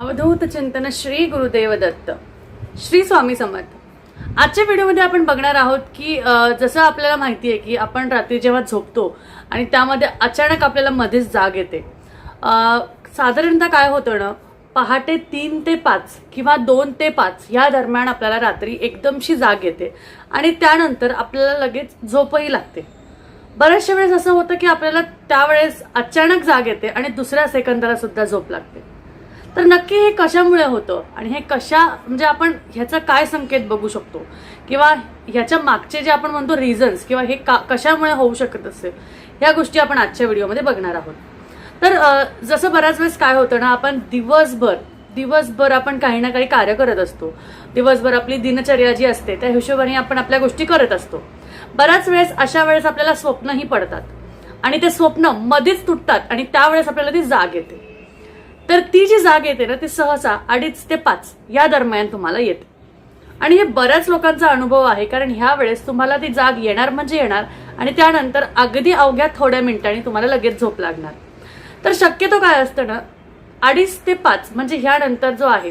अवधूत चिंतन श्री गुरुदेव दत्त श्री स्वामी समर्थ. आजच्या व्हिडिओमध्ये आपण बघणार आहोत की जसं आपल्याला माहिती आहे की आपण रात्री जेव्हा झोपतो आणि त्यामध्ये अचानक आपल्याला मध्येच जाग येते. साधारणतः काय होतं ना पहाटे तीन ते पाच किंवा दोन ते पाच या दरम्यान आपल्याला रात्री एकदमशी जाग येते आणि त्यानंतर आपल्याला लगेच झोपही लागते. बऱ्याचशा वेळेस असं होतं की आपल्याला त्यावेळेस अचानक जाग येते आणि दुसऱ्या सेकंदाला सुद्धा झोप लागते. तर नक्की हे कशामुळे होतं? आणि हे कशा म्हणजे आपण ह्याचा काय संकेत बघू शकतो? किंवा ह्याच्या मागचे जे आपण म्हणतो रिझन्स किंवा हे का कशामुळे होऊ शकत असेल? ह्या गोष्टी आपण आजच्या व्हिडिओमध्ये बघणार आहोत. तर जसं बऱ्याच वेळेस काय होतं ना आपण दिवसभर दिवसभर आपण काही ना काही कार्य करत असतो. दिवसभर आपली दिनचर्या जी असते त्या हिशोबाने आपण आपल्या गोष्टी करत असतो. बऱ्याच वेळेस अशा वेळेस आपल्याला स्वप्नही पडतात. आणि ते स्वप्न मध्येच तुटतात आणि त्यावेळेस आपल्याला ती जाग येते. तर ती जी जाग येते ना ती सहसा अडीच ते पाच या दरम्यान तुम्हाला येते. आणि हे बऱ्याच लोकांचा अनुभव आहे कारण ह्या वेळेस तुम्हाला ती जाग येणार म्हणजे येणार आणि त्यानंतर अगदी अवघ्या थोड्या मिनिटांनी तुम्हाला लगेच झोप लागणार. तर शक्यतो काय असतं ना अडीच ते पाच म्हणजे ह्यानंतर जो आहे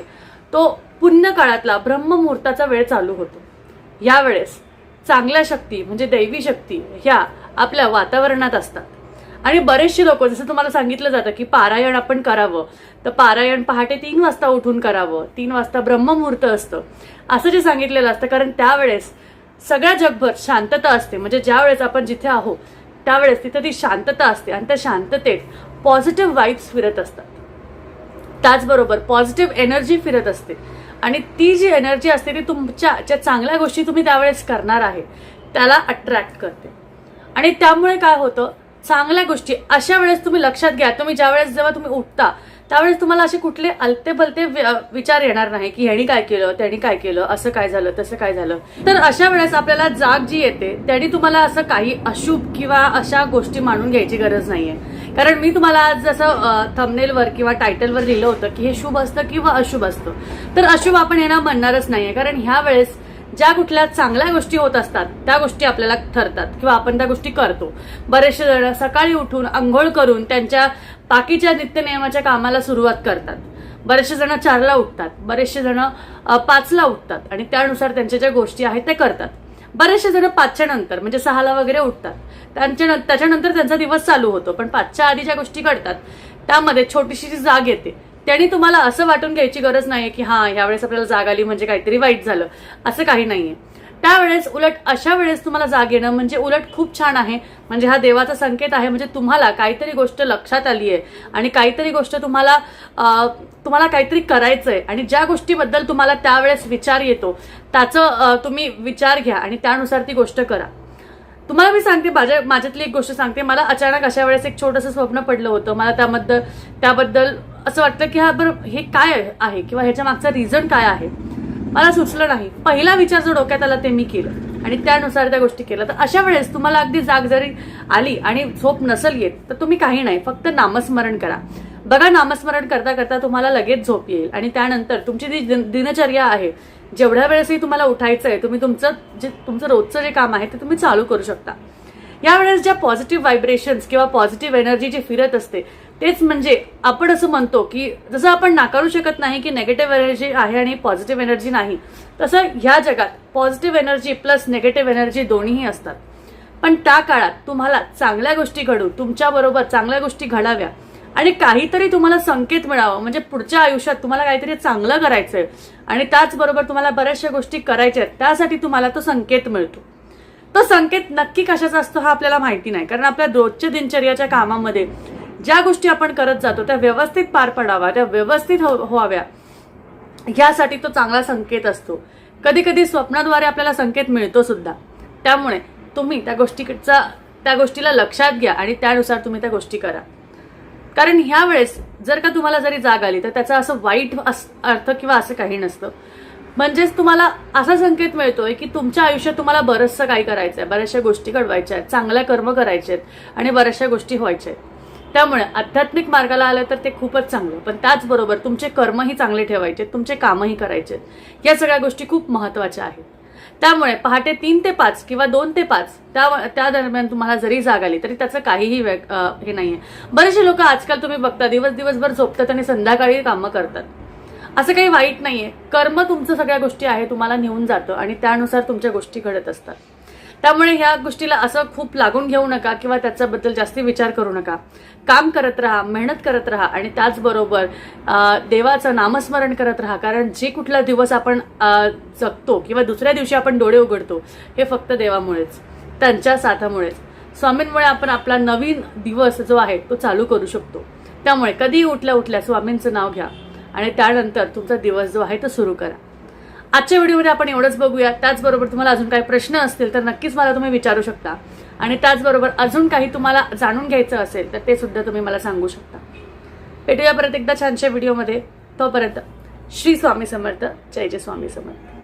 तो पुण्य काळातला ब्रह्ममुहूर्ताचा वेळ चालू होतो. यावेळेस चांगल्या शक्ती म्हणजे दैवी शक्ती ह्या आपल्या वातावरणात असतात. आणि बरेचसे लोक जसं तुम्हाला सांगितलं जातं की पारायण आपण करावं तर पारायण पहाटे तीन वाजता उठून करावं तीन वाजता ब्रह्ममुहूर्त असतं. असं जे सांगितलेलं असतं कारण त्यावेळेस सगळ्या जगभर शांतता असते. म्हणजे ज्यावेळेस आपण जिथे आहोत त्यावेळेस तिथे ती शांतता असते आणि त्या शांततेत पॉझिटिव्ह वाईब्स फिरत असतात. त्याचबरोबर पॉझिटिव्ह एनर्जी फिरत असते. आणि ती जी एनर्जी असते ती तुमच्या ज्या चांगल्या गोष्टी तुम्ही त्यावेळेस करणार आहे त्याला अट्रॅक्ट करते. आणि त्यामुळे काय होतं चांगल्या गोष्टी. अशा वेळेस तुम्ही लक्षात घ्या. तुम्ही ज्या वेळेस जेव्हा तुम्ही उठता त्यावेळेस तुम्हाला असे कुठले अलते बलते विचार येणार नाही की ह्यानी काय केलं त्याने काय केलं असं काय झालं तसं काय झालं. तर अशा वेळेस आपल्याला जाग जी येते त्याने तुम्हाला असं काही अशुभ किंवा अशा गोष्टी मानून घ्यायची गरज नाहीये. कारण मी तुम्हाला आज जसं थंबनेलवर किंवा टायटलवर लिहिलं होतं की हे शुभ असतं किंवा अशुभ असतं. तर अशुभ आपण यांना म्हणणारच नाहीये. कारण ह्या वेळेस ज्या कुठल्या चांगल्या गोष्टी होत असतात त्या गोष्टी आपल्याला ठरतात किंवा आपण त्या गोष्टी करतो. बरेचसे जण सकाळी उठून आंघोळ करून त्यांच्या बाकीच्या नित्यनियमाच्या कामाला सुरुवात करतात. बरेचसे जण चारला उठतात बरेचसे जण पाचला उठतात आणि त्यानुसार त्यांच्या ज्या गोष्टी आहेत त्या करतात. बरेचसे जण पाचच्या नंतर म्हणजे सहाला वगैरे उठतात. त्यांच्या त्याच्यानंतर त्यांचा दिवस चालू होतो पण पाचच्या आधी ज्या गोष्टी घडतात त्यामध्ये छोटीशी जी जाग येते त्यांनी तुम्हाला असं वाटून घ्यायची गरज नाही की हा यावेळेस आपल्याला जाग आली म्हणजे काहीतरी वाईट झालं. असं काही नाहीये. त्यावेळेस उलट अशा वेळेस तुम्हाला जाग येणं म्हणजे उलट खूप छान आहे. म्हणजे हा देवाचा संकेत आहे म्हणजे तुम्हाला काहीतरी गोष्ट लक्षात आली आहे आणि काहीतरी गोष्ट तुम्हाला तुम्हाला काहीतरी करायचंय आणि ज्या गोष्टीबद्दल तुम्हाला त्यावेळेस विचार येतो त्याचं तुम्ही विचार घ्या आणि त्यानुसार ती गोष्ट करा. तुम्हाला मी सांगते माझ्या माझ्यातली एक गोष्ट सांगते. मला अचानक अशा वेळेस एक छोटंसं स्वप्न पडलं होतं. मला त्याबद्दल त्याबद्दल असं वाटलं की हा बरं हे काय आहे? किंवा ह्याच्या मागचा रिझन काय आहे? मला सुचलं नाही. पहिला विचार जो डोक्यात आला ते मी केलं. आणि त्यानुसार त्या गोष्टी केल्या. तर अशा वेळेस तुम्हाला अगदी जाग जरी आली आणि झोप नसेल येत तर तुम्ही काही नाही. फक्त नामस्मरण करा. बघा नामस्मरण करता करता तुम्हाला लगेच झोप येईल. आणि त्यानंतर तुमची जी दिन- दिनचर्या आहे जेवढ्या वेळेसही तुम्हाला उठायचं आहे तुम्ही तुमचं जे तुमचं रोजचं जे काम आहे ते तुम्ही चालू करू शकता. यावेळेस ज्या पॉझिटिव्ह व्हायब्रेशन्स किंवा पॉझिटिव्ह एनर्जी जी फिरत असते तेच म्हणजे आपण असं म्हणतो की जसं आपण नाकारू शकत नाही की नेगेटिव्ह एनर्जी आहे आणि पॉझिटिव्ह एनर्जी नाही तसं ह्या जगात positive energy plus negative energy दोन्हीही असतात. पण त्या काळात तुम्हाला चांगल्या गोष्टी घडू तुमच्याबरोबर चांगल्या गोष्टी घडाव्या आणि काहीतरी तुम्हाला संकेत मिळावं म्हणजे पुढच्या आयुष्यात तुम्हाला काहीतरी चांगलं करायचं आहे आणि त्याचबरोबर तुम्हाला बऱ्याचशा गोष्टी करायच्या आहेत त्यासाठी तुम्हाला तो संकेत मिळतो. तो संकेत नक्की कशाचा असतो हा आपल्याला माहिती नाही. कारण आपल्या रोजच्या दिनचर्याच्या कामामध्ये ज्या गोष्टी आपण करत जातो त्या व्यवस्थित पार पडाव्या त्या व्यवस्थित हो- व्हाव्या ह्यासाठी तो चांगला संकेत असतो. कधी कधी स्वप्नाद्वारे आपल्याला संकेत मिळतो सुद्धा. त्यामुळे तुम्ही त्या गोष्टीचा त्या गोष्टीला लक्षात घ्या आणि त्यानुसार तुम्ही त्या गोष्टी करा. कारण ह्या वेळेस जर का तुम्हाला जरी जाग आली तर त्याचा असं वाईट अस- अर्थ किंवा असं काही नसतं. म्हणजेच तुम्हाला असा संकेत मिळतोय की तुमच्या आयुष्यात तुम्हाला बरंचसं काही करायचं आहे बऱ्याचशा गोष्टी घडवायच्या आहेत चांगल्या कर्म करायचे आहेत आणि बऱ्याचशा गोष्टी व्हायच्या आहेत त्यामुळे आध्यात्मिक मार्गाला आलं तर ते खूपच चांगलं. पण त्याचबरोबर तुमचे कर्मही चांगले ठेवायचे आहेत, तुमचे कामही करायचे आहेत. या सगळ्या गोष्टी खूप महत्त्वाच्या आहेत. त्यामुळे पहाटे तीन ते पाच किंवा दोन ते पाच त्या त्या दरम्यान तुम्हाला जरी जाग आली तरी त्याचं काहीही हे नाहीये. बरेचसे लोक आजकाल तुम्ही बघता दिवस दिवसभर झोपतात आणि संध्याकाळी कामं करतात. असं काही वाईट नाहीये. कर्म तुमचं सगळ्या गोष्टी आहे तुम्हाला नेऊन जातं आणि त्यानुसार तुमच्या गोष्टी घडत असतात. त्यामुळे ह्या गोष्टीला असं खूप लागून घेऊ नका किंवा त्याच्याबद्दल जास्ती विचार करू नका. काम करत राहा मेहनत करत राहा आणि त्याचबरोबर देवाचं नामस्मरण करत राहा. कारण जे कुठला दिवस आपण जगतो किंवा दुसऱ्या दिवशी आपण डोळे उघडतो हे फक्त देवामुळेच त्यांच्या साथामुळेच. स्वामींमुळे आपण आपला नवीन दिवस जो आहे तो चालू करू शकतो. त्यामुळे कधीही उठल्या उठल्या स्वामींचं नाव घ्या. आणि त्यानंतर तुमचा दिवस जो आहे तो सुरू करा. आजच्या व्हिडिओमध्ये आपण एवढंच बघूया. त्याचबरोबर तुम्हाला अजून काही प्रश्न असतील तर नक्कीच मला तुम्ही विचारू शकता. आणि त्याचबरोबर अजून काही तुम्हाला जाणून घ्यायचं असेल तर ते सुद्धा तुम्ही मला सांगू शकता. भेटूया परत एकदा छानशा व्हिडिओमध्ये. तोपर्यंत श्री स्वामी समर्थ. जय जय स्वामी समर्थ.